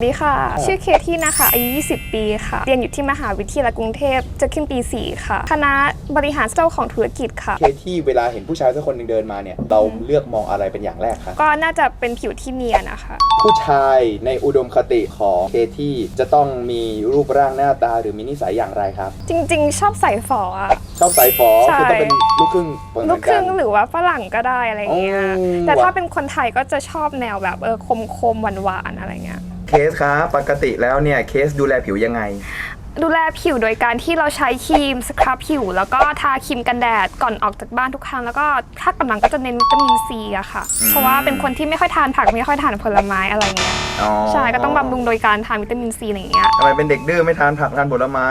สวัสดีค่ะ ชื่อเคที่นะคะ อายุ 20 ปีค่ะ เรียนอยู่ที่มหาวิทยาลัยกรุงเทพ จะขึ้นปี 4 ค่ะ คณะบริหารเจ้าของธุรกิจค่ะ เคที่เวลาเห็นผู้ชายสักคนหนึ่งเดินมาเนี่ย เราเลือกมองอะไรเป็นอย่างแรกคะ ก็น่าจะเป็นผิวที่เนียนนะคะ ผู้ชายในอุดมคติของเคที่จะต้องมีรูปร่างหน้าตาหรือมีนิสัยอย่างไรครับ จริง ๆ ชอบใส่ฝออะชอบสายฟอใช่คือต้องเป็นลูกครึ่งเหมือนลูกคกัรึ่นงหรือว่าฝรั่งก็ได้อะไรเงี้ยอ๋อแต่ถ้าเป็นคนไทยก็จะชอบแนวแบบเออคมคมๆหวานๆอะไรเงี้ย เคสครับปกติแล้วเนี่ยเคสดูแลผิวยังไง ดูแลผิวโดยการที่เราใช้ครีมสครับผิว แล้วก็ทาครีมกันแดดก่อนออกจากบ้านทุกครั้งแล้วก็ถ้ากำลังก็จะเน้นวิตามินซีอะค่ะ เพราะว่าเป็นคนที่ไม่ค่อยทานผักไม่ค่อยทานผลไม้อะไรเงี้ยอ๋อใช่ก็ต้องบำรุงโดยการทานวิตามินซีอะไรอย่างเงี้ยทำไมเป็นเด็กดื้อไม่ทานผักทานผลไม้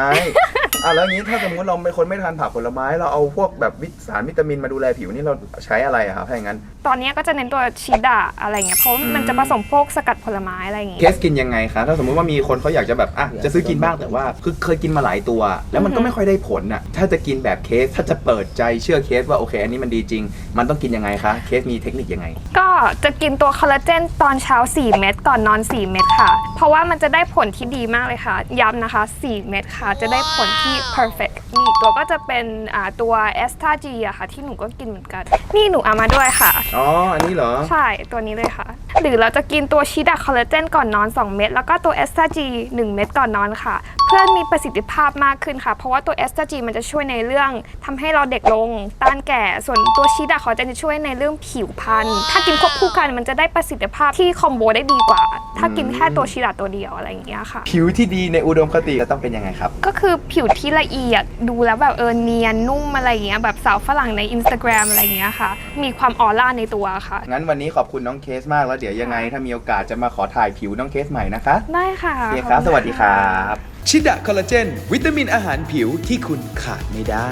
อะแล้วอย่างนี้ถ้าสมมติเราเป็นคนไม่ทานผักผลไม้ เราเอาพวกแบบวิตสารวิตามินมาดูแลผิวนี่เราใช้อะไรอะครับถ้าอย่างนั้น ตอนเนี้ยก็จะเน้นตัวชีดาอะไรเงี้ยเพราะว่ามันจะผสมพวกสกัดผลไม้อะไรอย่างเคเงี้ยสกินยังไงคะถ้าสมมติว่ามีคนเขาอยากจะแบบอะจะซื้อกินบ้างแต่ว่าคือเคยกินมาหลายตัว แล้วมันก็อือฮึไม่ค่อยได้ผลอะถ้าจะกินแบบเคสถ้าจะเปิดใจเชื่อเคสว่าโอเค อันนี้มันดีจริง มันต้องกินยังไงคะเคสมีเทคนิคยังไง ก็จะกินตัวคอลลาเจนตอนเช้า 4 เม็ดก่อนนอน 4 เม็ดค่ะ เพราะว่ามันจะได้ผลที่ดีมากเลยค่ะ ย้ำนะคะ 4 เม็ดค่ะ จะได้ผลที่ perfect มีอีกตัวก็จะเป็นอ่าตัวเอสตาจีอะค่ะ ที่หนูก็กินเหมือนกัน นี่หนูเอามาด้วยค่ะ อ๋อ อันนี้เหรอ ใช่ตัวนี้เลยค่ะ หรือเราจะกินตัวชีดาคอลลาเจนก่อนนอน 2 เม็ดแล้วก็ตัวเอสตาจี1เม็ดก่อนนอนค่ะ เพื่อมีประสิทธิภาพมากขึ้นค่ะ เพราะว่าตัวเอสตาจีมันจะช่วยในเรื่องทำให้เราเด็กลงต้านแก่ ส่วนตัวชีดาคอลลาเจนจะช่วยในเรื่องผิวพรรณถ้ากินควบคู่กันมันจะได้ประสิทธิภาพที่คอมโบได้ดีกว่า ถ้ากินแค่ตัวชีดาตัวเดียวอะไรอย่างเงี้ยค่ะ ผิวที่ดีในอุดมคติจะต้องเป็นยังไงครับ ก็คือผิวที่ละเอียดดูแล้วแบบเออเนียนนุ่มอะไรอย่างเงี้ยแบบสาวฝรั่งใน Instagram อะไรอย่างเงี้ยค่ะ มีความออร่าในตัวค่ะ งั้นวันนี้ขอบคุณน้องเคสมากแล้วเดี๋ยวยังไง ถ้ามีโอกาสจะมาขอถ่ายผิวน้องเคสใหม่นะคะได้ค่ะโอเคครับขอณสวัสดีครับ ชิดะคอลลาเจน วิตามินอาหารผิวที่คุณขาดไม่ได้